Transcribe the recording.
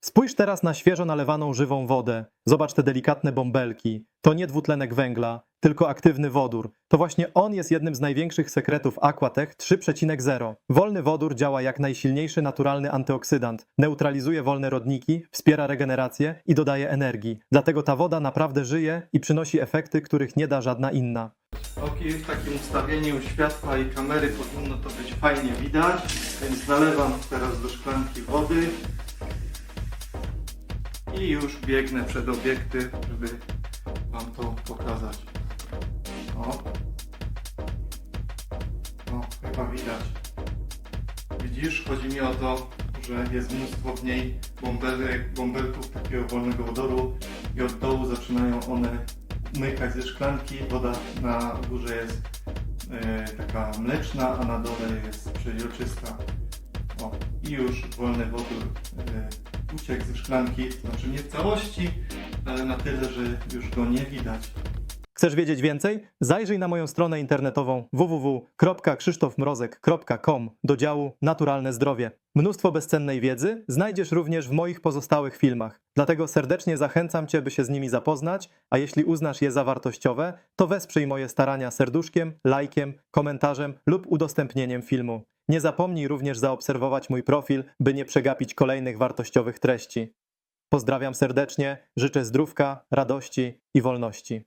Spójrz teraz na świeżo nalewaną żywą wodę. Zobacz te delikatne bąbelki. To nie dwutlenek węgla, tylko aktywny wodór. To właśnie on jest jednym z największych sekretów Aquatech 3.0. Wolny wodór działa jak najsilniejszy naturalny antyoksydant. Neutralizuje wolne rodniki, wspiera regenerację i dodaje energii. Dlatego ta woda naprawdę żyje i przynosi efekty, których nie da żadna inna. Ok, w takim ustawieniu światła i kamery powinno to być fajnie widać, więc nalewam teraz do szklanki wody i już biegnę przed obiektyw, żeby Wam to pokazać. O, o chyba widać. Widzisz, chodzi mi o to, że jest mnóstwo w niej bąbelek, bąbelków takiego wolnego wodoru i od dołu zaczynają one umykać ze szklanki. Woda na górze jest e, taka mleczna, a na dole jest przeźroczysta. O, i już wolny wodór e, uciekł ze szklanki, znaczy nie w całości, ale na tyle, że już go nie widać. Chcesz wiedzieć więcej? Zajrzyj na moją stronę internetową www.krzysztofmrozek.com do działu Naturalne Zdrowie. Mnóstwo bezcennej wiedzy znajdziesz również w moich pozostałych filmach. Dlatego serdecznie zachęcam Cię, by się z nimi zapoznać, a jeśli uznasz je za wartościowe, to wesprzyj moje starania serduszkiem, lajkiem, komentarzem lub udostępnieniem filmu. Nie zapomnij również zaobserwować mój profil, by nie przegapić kolejnych wartościowych treści. Pozdrawiam serdecznie, życzę zdrówka, radości i wolności.